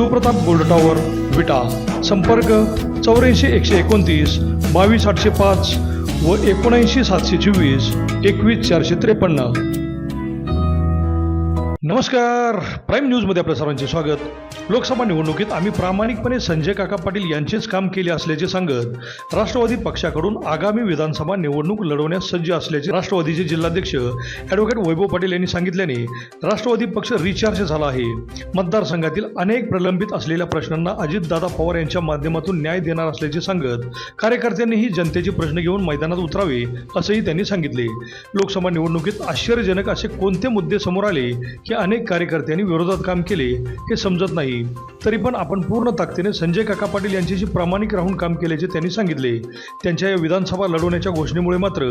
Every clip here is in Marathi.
Shivpratap gold tower Vita. संपर्क चौऱ्याऐंशी एकशे एकोणतीस बावीस आठशे पाच व एकोणऐंशी सातशे चोवीस एकवीस चारशे त्रेपन्न. नमस्कार. प्राईम न्यूजमध्ये आपल्या सर्वांचे स्वागत. लोकसभा निवडणुकीत आम्ही प्रामाणिकपणे संजय काका पाटील यांचेच काम केले असल्याचे सांगत राष्ट्रवादी पक्षाकडून आगामी विधानसभा निवडणूक लढवण्यास सज्ज असल्याचे राष्ट्रवादीचे जिल्हाध्यक्ष ॲडव्होकेट वैभव पाटील यांनी सांगितल्याने राष्ट्रवादी पक्ष रिचार्ज झाला आहे. मतदारसंघातील अनेक प्रलंबित असलेल्या प्रश्नांना अजितदादा पवार यांच्या माध्यमातून न्याय देणार असल्याचे सांगत कार्यकर्त्यांनीही जनतेचे प्रश्न घेऊन मैदानात उतरावे असंही त्यांनी सांगितले. लोकसभा निवडणुकीत आश्चर्यजनक असे कोणते मुद्दे समोर आले की अनेक कार्यकर्त्यांनी विरोधात काम केले हे समजत नाही. तरी पण आपण पूर्ण ताकदीने संजय काका पाटील यांच्याशी प्रामाणिक राहून काम केल्याचे त्यांनी सांगितले. त्यांच्या या विधानसभा लढवण्याच्या घोषणेमुळे मात्र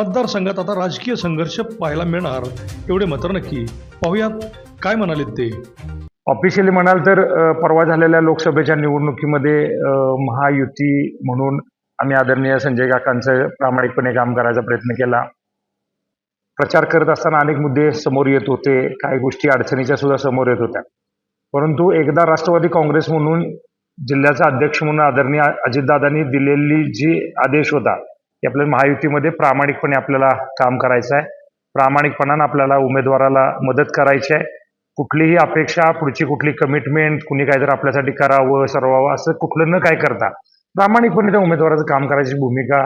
मतदारसंघात आता राजकीय संघर्ष पाहायला मिळणार एवढे मात्र नक्की. पाहुयात काय म्हणालेत ते. ऑफिशियली म्हणाल तर परवा झालेल्या लोकसभेच्या निवडणुकीमध्ये महायुती म्हणून आम्ही आदरणीय संजय काकांचं प्रामाणिकपणे काम करायचा प्रयत्न केला. प्रचार करत असताना अनेक मुद्दे समोर येत होते. काही गोष्टी अडचणीच्या सुद्धा समोर येत होत्या. परंतु एकदा राष्ट्रवादी काँग्रेस म्हणून जिल्ह्याचा अध्यक्ष म्हणून आदरणीय अजितदादांनी दिलेली जी आदेश होता की आपल्या महायुतीमध्ये प्रामाणिकपणे आपल्याला काम करायचं आहे. प्रामाणिकपणानं आपल्याला उमेदवाराला मदत करायची आहे. कुठलीही अपेक्षा पुढची कुठली कमिटमेंट कुणी काहीतरी आपल्यासाठी करावं सरवावं असं कुठलं न काय करता प्रामाणिकपणे त्या उमेदवाराचं काम करायची भूमिका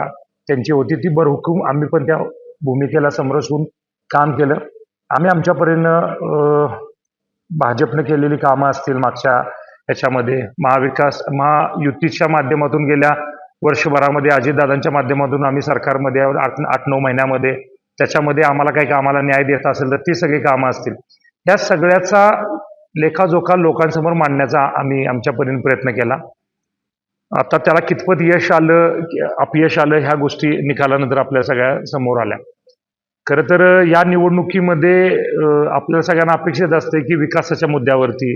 त्यांची होती. ती बरहुकूम आम्ही पण त्या भूमिकेला समरसून काम केलं. आम्ही आमच्या परीनं भाजपने केलेली कामं असतील मागच्या याच्यामध्ये महाविकास महायुतीच्या माध्यमातून गेल्या वर्षभरामध्ये अजितदादांच्या माध्यमातून आम्ही सरकारमध्ये आठ आठ नऊ महिन्यामध्ये त्याच्यामध्ये आम्हाला काही कामाला न्याय देत असेल तर ती सगळी कामं असतील. या सगळ्याचा लेखाजोखा लोकांसमोर मांडण्याचा आम्ही आमच्या परीने प्रयत्न केला. आता त्याला कितपत यश आलं अपयश आलं ह्या गोष्टी निकालानंतर आपल्या सगळ्या समोर आल्या. खरं तर या निवडणुकीमध्ये आपल्या आपल्याला सगळ्यांना अपेक्षित असते की विकासाच्या मुद्द्यावरती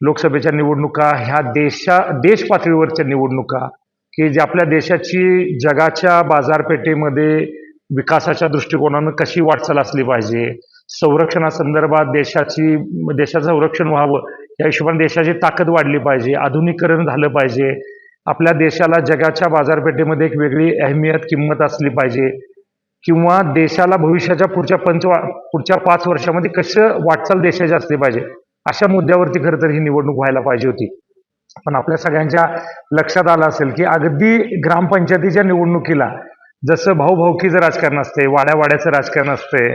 लोकसभेच्या निवडणुका ह्या देशा देश पातळीवरच्या निवडणुका की जे आपल्या देशाची जगाच्या बाजारपेठेमध्ये विकासाच्या दृष्टिकोनानं कशी वाटचाल असली पाहिजे संरक्षणासंदर्भात देशाची देशाचं संरक्षण व्हावं या हिशोबाने देशाची ताकद वाढली पाहिजे आधुनिकीकरण झालं पाहिजे आपल्या देशाला जगाच्या बाजारपेठेमध्ये एक वेगळी अहमियत किंमत असली पाहिजे किंवा देशाला भविष्याच्या पुढच्या पंच पुढच्या पाच वर्षामध्ये कसं वाटचाल देशाची असली पाहिजे अशा मुद्द्यावरती खरं तर ही निवडणूक व्हायला पाहिजे होती. पण आपल्या सगळ्यांच्या लक्षात आलं असेल की अगदी ग्रामपंचायतीच्या निवडणुकीला जसं भाऊभाऊकीचं राजकारण असते वाड्यावाड्याचं राजकारण असते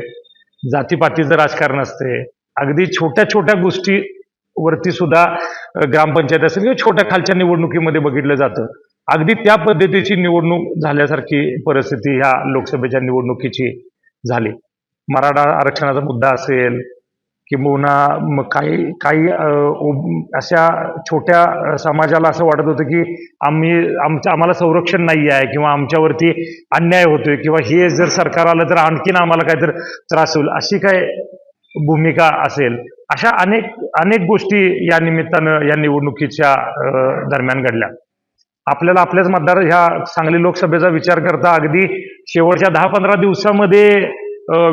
जातीपातीचं राजकारण असते अगदी छोट्या छोट्या गोष्टी वरती सुद्धा ग्रामपंचायत असेल किंवा छोट्या खालच्या निवडणुकीमध्ये बघितलं जातं. अगदी त्या पद्धतीची निवडणूक झाल्यासारखी परिस्थिती ह्या लोकसभेच्या निवडणुकीची झाली. मराठा आरक्षणाचा मुद्दा असेल किंबहुना मग काही काही अशा छोट्या समाजाला असं वाटत होतं की आम्ही आमचं आम्हाला संरक्षण नाही आहे किंवा आमच्यावरती अन्याय होतोय किंवा हे जर सरकार आलं तर आणखीन आम्हाला काहीतरी त्रास होईल अशी काय भूमिका असेल? अशा अनेक अनेक गोष्टी या निमित्तानं या निवडणुकीच्या दरम्यान घडल्या. आपल्याला आपल्याच मतदार ह्या सांगली लोकसभेचा विचार करता अगदी शेवटच्या दहा पंधरा दिवसामध्ये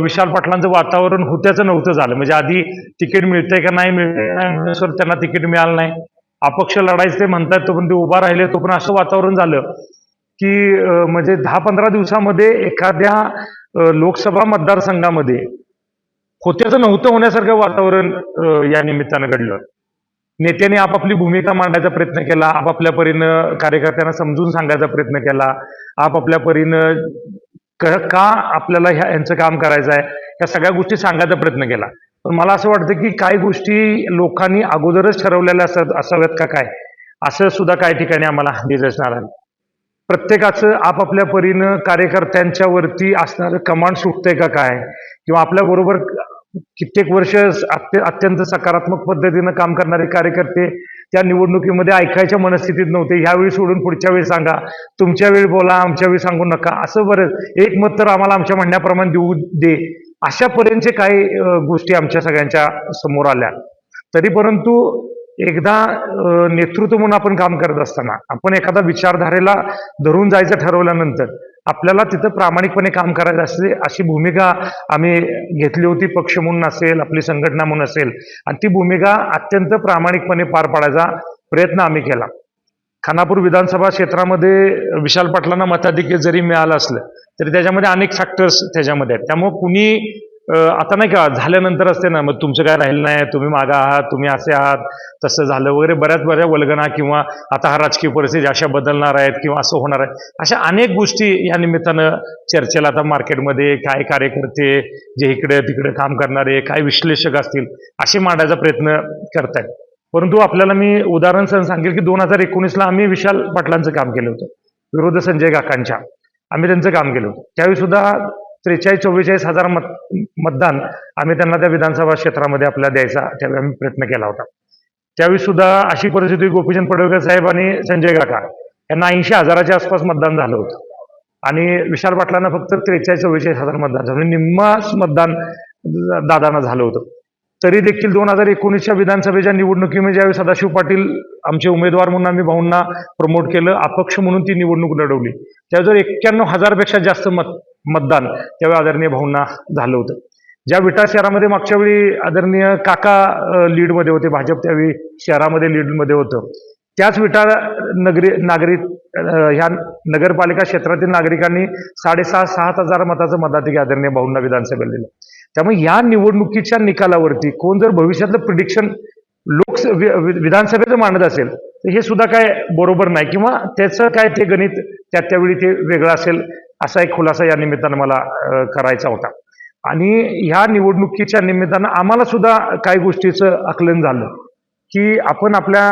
विशाल पाटलांचं वातावरण होत्याचं नव्हतं झालं. म्हणजे आधी तिकीट मिळतंय का नाही मिळतंय सर त्यांना तिकीट मिळालं नाही. अपक्ष लढायचं ते म्हणतात तो पण ते उभा राहिले तो पण असं वातावरण झालं की म्हणजे दहा पंधरा दिवसामध्ये एखाद्या लोकसभा मतदारसंघामध्ये होत्याचं नव्हतं होण्यासारखं वातावरण या निमित्तानं घडलं. नेत्यांनी आपापली भूमिका मांडायचा प्रयत्न केला आपापल्या परीनं कार्यकर्त्यांना समजून सांगायचा प्रयत्न केला आपापल्या परीनं क- का आपल्याला ह्या यांचं काम करायचं आहे ह्या सगळ्या गोष्टी सांगायचा प्रयत्न केला. पण मला असं वाटतं की काही गोष्टी लोकांनी अगोदरच ठरवलेल्या असत असाव्यात का काय? असं सुद्धा काही ठिकाणी आम्हाला दिसणार आलं प्रत्येकाचं आपापल्या परीनं कार्यकर्त्यांच्या वरती असणारं कमांड सुटतंय का काय? किंवा आपल्याबरोबर कित्येक वर्ष अत्यंत सकारात्मक पद्धतीनं काम करणारे कार्यकर्ते त्या निवडणुकीमध्ये ऐकायच्या मनस्थितीत नव्हते. ह्यावेळी सोडून पुढच्या वेळी सांगा. तुमच्या वेळी बोला आमच्या वेळी सांगू नका. असं बरं. एक मत तर आम्हाला आमच्या म्हणण्याप्रमाणे देऊ दे. अशा पर्यंतचे काही गोष्टी आमच्या सगळ्यांच्या समोर आल्या. तरी परंतु एकदा नेतृत्व म्हणून आपण काम करत असताना आपण एखादा विचारधारेला धरून जायचं ठरवल्यानंतर आपल्याला तिथं प्रामाणिकपणे काम करायचं असते अशी भूमिका आम्ही घेतली होती. पक्ष म्हणून असेल आपली संघटना म्हणून असेल. आणि ती भूमिका अत्यंत प्रामाणिकपणे पार पाडायचा प्रयत्न आम्ही केला. खानापूर विधानसभा क्षेत्रामध्ये विशाल पाटलांना मताधिक्य जरी मिळालं असलं तरी त्याच्यामध्ये अनेक फॅक्टर्स त्याच्यामध्ये आहेत. त्यामुळं कुणी आता नाही का झाल्यानंतर असते ना मग तुमचं काय राहिलं नाही तुम्ही मागा आहात तुम्ही असे आहात तसं झालं वगैरे बऱ्याच बऱ्या वल्गना किंवा आता हा राजकीय परिस्थिती अशा बदलणार आहेत किंवा असं होणार आहे अशा अनेक गोष्टी या निमित्तानं चर्चेला आता मार्केटमध्ये काय कार्यकर्ते जे इकडे तिकडे काम करणारे काय विश्लेषक असतील असे मांडायचा प्रयत्न करतायत. परंतु आपल्याला मी उदाहरण सण सांगेल की दोन हजार एकोणीसला आम्ही विशाल पाटलांचं काम केलं होतं विरोध संजय काकांच्या. आम्ही त्यांचं काम केलं होतं. त्यावेळी सुद्धा त्रेचाळीस चव्वेचाळीस हजार मत मतदान आम्ही त्यांना त्या विधानसभा क्षेत्रामध्ये आपल्याला द्यायचा त्यावेळी आम्ही प्रयत्न केला होता. त्यावेळी सुद्धा अशी परिस्थिती गोपीचंद पडवेकर साहेब आणि संजय काका यांना ऐंशी हजाराच्या आसपास मतदान झालं होतं. आणि विशाल पाटलांना फक्त त्रेचाळीस चव्वेचाळीस हजार मतदान झालं. म्हणजे मतदान दादांना झालं होतं. तरी देखील दोन हजार एकोणीसच्या विधानसभेच्या निवडणुकीमध्ये ज्यावेळी सदाशिव पाटील आमचे उमेदवार म्हणून आम्ही भाऊंना प्रमोट केलं अपक्ष म्हणून ती निवडणूक लढवली. त्यावेळी एक्क्याण्णव हजारपेक्षा जास्त मत मतदान त्यावेळी आदरणीय भाऊंना झालं होतं. ज्या विटा शहरामध्ये मागच्या वेळी आदरणीय काका लीडमध्ये होते भाजप त्यावेळी शहरामध्ये लीडमध्ये होतं. त्याच विटा नगरी नागरिक ह्या नगरपालिका क्षेत्रातील नागरिकांनी साडेसहा सात हजार मताचं मताधिक आदरणीय भाऊंना विधानसभेला दिलं. त्यामुळे या निवडणुकीच्या निकालावरती कोण जर भविष्यातलं प्रिडिक्शन लोकस विधानसभेचं मांडत असेल तर हे सुद्धा काय बरोबर नाही. किंवा त्याचं काय ते गणित त्या त्यावेळी ते वेगळं असेल असा एक खुलासा या निमित्तानं मला करायचा होता. आणि ह्या निवडणुकीच्या निमित्तानं आम्हाला सुद्धा काही गोष्टीचं आकलन झालं. की आपण आपल्या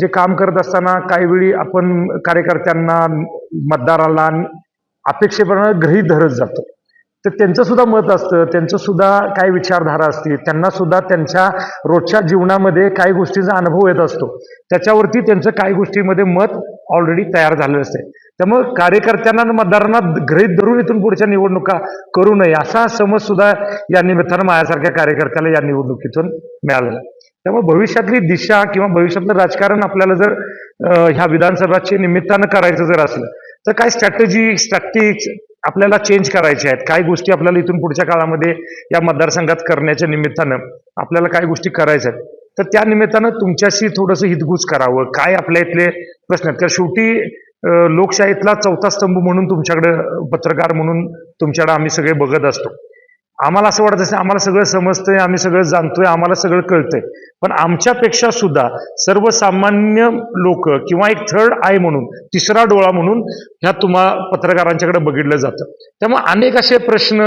जे काम करत असताना काही वेळी आपण कार्यकर्त्यांना मतदाराला अपेक्षेप्रमाणे गृहीत धरत जातो. तर त्यांचं सुद्धा मत असतं त्यांचं सुद्धा काय विचारधारा असते त्यांना सुद्धा त्यांच्या रोजच्या जीवनामध्ये काही गोष्टींचा अनुभव येत असतो. त्याच्यावरती त्यांचं काही गोष्टीमध्ये मत ऑलरेडी तयार झालेलं असते त्यामुळे कार्यकर्त्यांना मतदारांना गृहीत धरून इथून पुढच्या निवडणुका करू नये असा समज सुद्धा या निमित्तानं माझ्यासारख्या कार्यकर्त्याला या निवडणुकीतून मिळालेला त्यामुळे भविष्यातली दिशा किंवा भविष्यातलं राजकारण आपल्याला जर ह्या विधानसभाच्या निमित्तानं करायचं जर असलं तर काय स्ट्रॅटेजी स्ट्रॅक्टिक्स आपल्याला चेंज करायच्या आहेत? काही गोष्टी आपल्याला इथून पुढच्या काळामध्ये या मतदारसंघात करण्याच्या निमित्तानं आपल्याला काय गोष्टी करायच्या आहेत? तर त्या निमित्तानं तुमच्याशी थोडंसं हितगुज करावं. काय आपल्या इथले प्रश्न आहेत? कारण शेवटी लोकशाहीतला चौथा स्तंभ म्हणून तुमच्याकडे पत्रकार म्हणून तुमच्याकडे आम्ही सगळे बघत असतो. आम्हाला असं वाटत असेल आम्हाला सगळं समजतंय आम्ही सगळं जाणतोय आम्हाला सगळं कळतंय. पण आमच्यापेक्षा सुद्धा सर्वसामान्य लोक किंवा एक थर्ड आय म्हणून तिसरा डोळा म्हणून ह्या तुम्हा पत्रकारांच्याकडे बघितलं जातं. त्यामुळे अनेक असे प्रश्न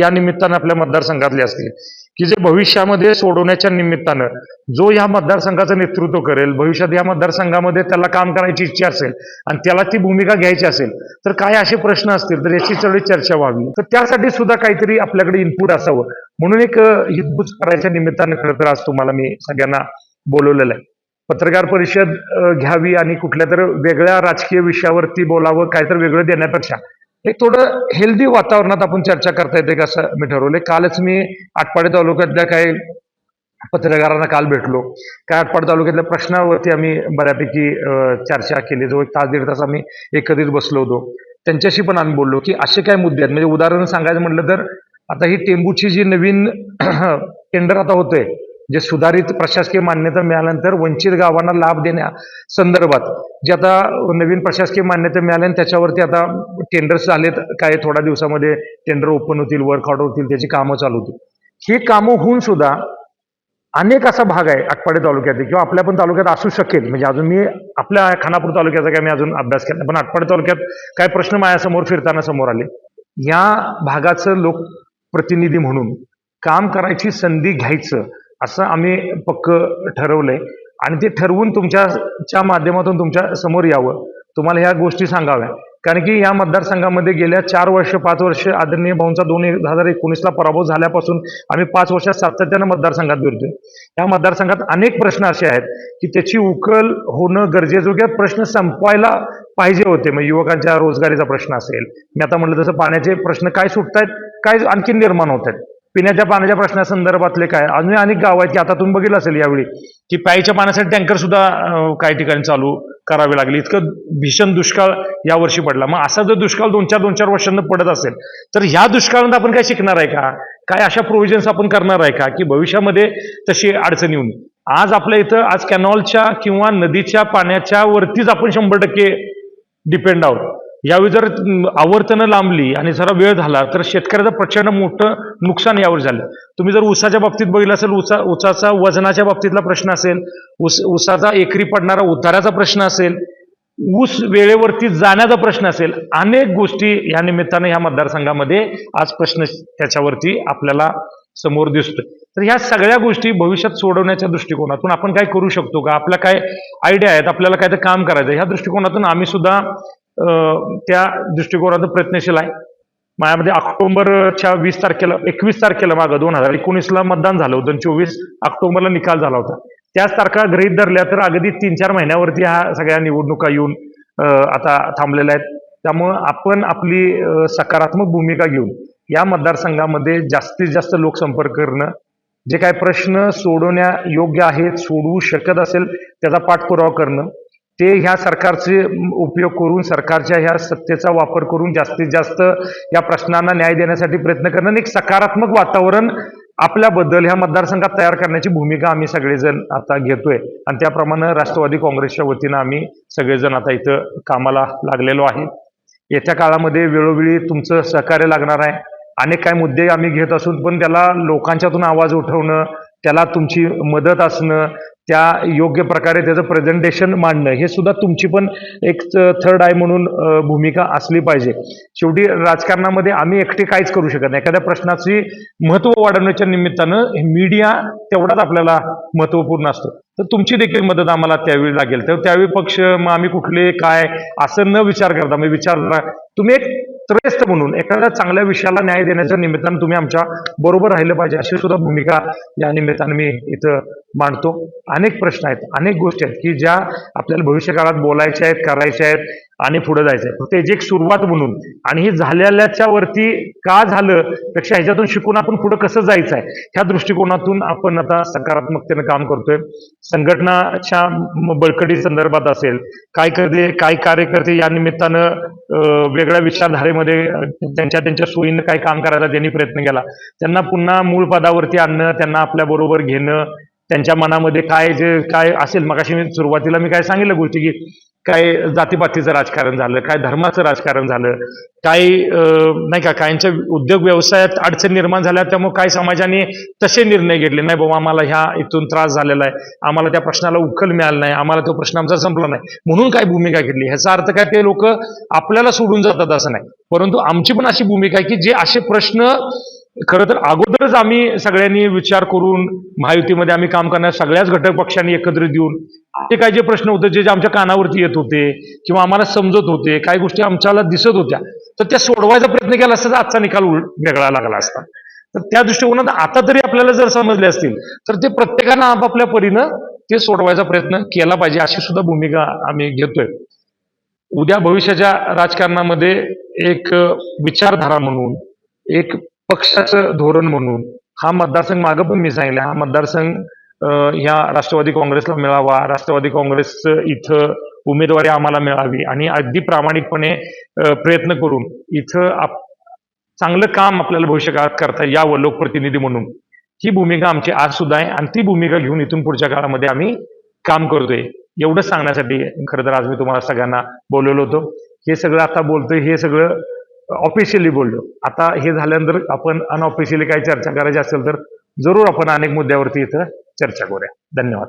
या निमित्तानं आपल्या मतदारसंघातले असतील. की जे भविष्यामध्ये सोडवण्याच्या निमित्तानं जो ह्या मतदारसंघाचं नेतृत्व करेल भविष्यात या मतदारसंघामध्ये त्याला काम करायची इच्छा असेल आणि त्याला ती भूमिका घ्यायची असेल तर काय असे प्रश्न असतील तर याची सगळी चर्चा व्हावी. तर त्यासाठी सुद्धा काहीतरी आपल्याकडे इनपुट असावं. म्हणून एक अं, करायच्या निमित्तानं खरं तर आज तुम्हाला मी सगळ्यांना बोलवलेलं आहे. पत्रकार परिषद घ्यावी आणि कुठल्या तर वेगळ्या राजकीय विषयावरती बोलावं काय तर वेगळं देण्यापेक्षा. एक थोडं हेल्दी वातावरणात आपण चर्चा करता येते का असं मी ठरवलंय. कालच मी आटपाडी तालुक्यातल्या काही पत्रकारांना काल भेटलो. काय आटपाड तालुक्यातल्या प्रश्नावरती आम्ही बऱ्यापैकी चर्चा केली. जो एक तास दीड तास आम्ही एकत्रित बसलो होतो. त्यांच्याशी पण आम्ही बोललो की असे काय मुद्दे आहेत? म्हणजे उदाहरण सांगायचं म्हटलं तर आता ही टेंबूची जी नवीन टेंडर आता होते जे सुधारित प्रशासकीय मान्यता मिळाल्यानंतर वंचित गावांना लाभ देण्या संदर्भात जे आता नवीन प्रशासकीय मान्यता मिळाल्या आणि त्याच्यावरती आता टेंडर्स झालेत काय थोड्या दिवसामध्ये टेंडर ओपन होतील वर्क ऑर्डर होतील त्याची कामं चालू होतील. ही कामं होऊन सुद्धा अनेक असा भाग आहे आटपाडी तालुक्यात किंवा आपल्या पण तालुक्यात असू शकेल. म्हणजे अजून मी आपल्या खानापूर तालुक्याचा काय मी अजून अभ्यास केला पण आटपाडी तालुक्यात काय प्रश्न माझ्यासमोर फिरताना समोर आले. या भागाचं लोक प्रतिनिधी म्हणून काम करायची संधी घ्यायचं असं आम्ही पक्क ठरवलंय. आणि ते ठरवून तुमच्याच्या माध्यमातून तुमच्यासमोर यावं. तुम्हाला ह्या गोष्टी सांगाव्या. कारण की या मतदारसंघामध्ये गेल्या चार वर्ष पाच वर्ष आदरणीय भाऊंचा दोन हजार एकोणीसला पराभव झाल्यापासून आम्ही पाच वर्षात सातत्यानं मतदारसंघात फिरतोय. या मतदारसंघात अनेक प्रश्न असे आहेत की त्याची उकल होणं गरजेचं किंवा प्रश्न संपवायला पाहिजे होते. मग युवकांच्या रोजगारीचा प्रश्न असेल. मी आता म्हटलं तसं पाण्याचे प्रश्न काय सुटतायत? काय आणखी निर्माण होत आहेत? पिण्याच्या पाण्याच्या प्रश्नासंदर्भातले काय? अजून अनेक गाव आहेत की आता तुम्ही बघितलं असेल यावेळी की प्यायच्या पाण्यासाठी टँकर सुद्धा काही ठिकाणी चालू करावे लागले. इतकं भीषण दुष्काळ यावर्षी पडला. मग असा जर दुष्काळ दोन चार दोन चार वर्षांना पडत असेल तर ह्या दुष्काळात आपण काय शिकणार आहे का? काय अशा प्रोव्हिजन्स आपण करणार आहे का? की भविष्यामध्ये तशी अडचण येऊन. आज आपल्या इथं आज कॅनॉलच्या किंवा नदीच्या पाण्याच्या वरतीच आपण शंभर टक्के डिपेंड आहोत. यावेळी जर आवर्तनं लांबली आणि जरा वेळ झाला तर शेतकऱ्याचं प्रचंड मोठं नुकसान यावर झालं. तुम्ही जर ऊसाच्या बाबतीत बघितलं असेल ऊसा ऊसाचा वजनाच्या बाबतीतला प्रश्न असेल ऊस ऊसाचा एकरी पडणारा उताराचा प्रश्न असेल ऊस वेळेवरती जाण्याचा प्रश्न असेल अनेक गोष्टी या निमित्तानं ह्या मतदारसंघामध्ये आज प्रश्न त्याच्यावरती आपल्याला समोर दिसतोय. तर ह्या सगळ्या गोष्टी भविष्यात सोडवण्याच्या दृष्टिकोनातून आपण काय करू शकतो का? आपल्या काय आयडिया आहेत? आपल्याला काय तर काम करायचं ह्या दृष्टिकोनातून आम्ही सुद्धा त्या दृष्टिकोनातून प्रयत्नशील आहे. माझ्यामध्ये ऑक्टोबरच्या वीस तारखेला एकवीस तारखेला मागं दोन हजार एकोणीसला मतदान झालं होतं चोवीस ऑक्टोबरला निकाल झाला होता. त्याच तारखा गृहित धरल्या तर अगदी तीन चार महिन्यावरती ह्या सगळ्या निवडणुका येऊन आता थांबलेल्या आहेत. त्यामुळं आपण आपली सकारात्मक भूमिका घेऊन या मतदारसंघामध्ये जास्तीत जास्त लोकसंपर्क करणं जे काय प्रश्न सोडवण्या योग्य आहेत सोडवू शकत असेल त्याचा पाठपुरावा करणं ते ह्या सरकारचे उपयोग करून सरकारच्या ह्या सत्तेचा वापर करून जास्तीत जास्त या प्रश्नांना न्याय देण्यासाठी प्रयत्न करणं आणि एक सकारात्मक वातावरण आपल्याबद्दल ह्या मतदारसंघात तयार करण्याची भूमिका आम्ही सगळेजण आता घेतोय. आणि त्याप्रमाणे राष्ट्रवादी काँग्रेसच्या वतीनं आम्ही सगळेजण आता इथं कामाला लागलेलो आहे. येत्या काळामध्ये वेळोवेळी तुमचं सहकार्य लागणार आहे. अनेक काय मुद्दे आम्ही घेत असून पण त्याला लोकांच्यातून आवाज उठवणं त्याला तुमची मदत असणं त्या योग्य प्रकारे त्याचं प्रेझेंटेशन मांडणं हे सुद्धा तुमची पण एक थर्ड आय म्हणून भूमिका असली पाहिजे. शेवटी राजकारणामध्ये आम्ही एकटे काहीच करू शकत नाही. एखाद्या प्रश्नाची महत्त्व वाढवण्याच्या निमित्तानं मीडिया तेवढाच आपल्याला महत्त्वपूर्ण असतो. तर तुमची देखील मदत आम्हाला त्यावेळी लागेल. तर त्यावेळी पक्ष मग आम्ही कुठले काय असं न विचार करता म्हणजे मग विचार तुम्ही एक त्रयस्थ म्हणून एखाद्या चांगल्या विषयाला न्याय देण्याच्या निमित्तानं तुम्ही आमच्या बरोबर राहिलं पाहिजे अशी सुद्धा भूमिका या निमित्तानं मी इथं मांडतो. अनेक प्रश्न आहेत अनेक गोष्टी आहेत की ज्या आपल्याला भविष्य काळात बोलायच्या आहेत करायच्या आहेत आणि पुढे जायचं फक्त याची एक सुरुवात म्हणून. आणि हे झालेल्याच्या वरती का झालं पेक्षा ह्याच्यातून शिकून आपण पुढे कसं जायचं आहे ह्या दृष्टिकोनातून आपण आता सकारात्मकतेनं काम करतोय. संघटनाच्या बळकटी संदर्भात असेल काय करते काय कार्यकर्ते या निमित्तानं वेगळ्या विचारधारेमध्ये त्यांच्या त्यांच्या सोयीनं काय काम करायला त्यांनी प्रयत्न केला. त्यांना पुन्हा मूळ पदावरती आणणं त्यांना आपल्या बरोबर घेणं त्यांच्या मनामध्ये काय जे काय असेल मगाशी मी सुरुवातीला मी काय सांगितलं गोष्टी की काय जातीपातीचं राजकारण झालं काय धर्माचं राजकारण झालं काय नाही का काहींच्या उद्योग व्यवसायात अडचण निर्माण झाल्या त्यामुळे काय समाजाने तसे निर्णय घेतले नाही बाबा आम्हाला ह्या इथून त्रास झालेला आहे आम्हाला त्या प्रश्नाला उखल मिळाला नाही आम्हाला तो प्रश्न आमचा संपला नाही. म्हणून काय भूमिका घेतली? ह्याचा अर्थ काय ते लोक आपल्याला सोडून जातात असं नाही. परंतु आमची पण अशी भूमिका आहे की जे असे प्रश्न खरं तर अगोदरच आम्ही सगळ्यांनी विचार करून महायुतीमध्ये आम्ही काम करणार सगळ्याच घटक पक्षांनी एकत्रित येऊन ते काय जे प्रश्न होते जे जे आमच्या कानावरती येत होते किंवा आम्हाला समजत होते काही गोष्टी आमच्याला दिसत होत्या तर त्या सोडवायचा प्रयत्न केला असता तर आजचा निकाल उल- वेगळा लागला असता. तर त्या दृष्टिकोनात आता तरी आपल्याला जर समजले असतील तर ते प्रत्येकानं आपापल्या परीनं ते सोडवायचा प्रयत्न केला पाहिजे अशी सुद्धा भूमिका आम्ही घेतोय. उद्या भविष्याच्या राजकारणामध्ये एक विचारधारा म्हणून एक पक्षाचं धोरण म्हणून. हा मतदारसंघ मागं पण मी सांगितलं. हा मतदारसंघ ह्या राष्ट्रवादी काँग्रेसला मिळावा. राष्ट्रवादी काँग्रेस इथं उमेदवारी आम्हाला मिळावी आणि अगदी प्रामाणिकपणे प्रयत्न करून इथं आप चांगलं काम आपल्याला भविष्यकाळात करता यावं लोकप्रतिनिधी म्हणून. ही भूमिका आमची आज सुद्धा आहे आणि ती भूमिका घेऊन इथून पुढच्या काळामध्ये आम्ही काम करतोय. एवढंच सांगण्यासाठी खरं तर आज मी तुम्हाला सगळ्यांना बोलवलं होतं. हे सगळं आता बोलतोय हे सगळं ऑफिशियली बोललो. आता हे झाल्यानंतर आपण अनऑफिशियली काही चर्चा करायची असेल तर जरूर आपण अनेक मुद्द्यावरती इथं चर्चा करूया. धन्यवाद.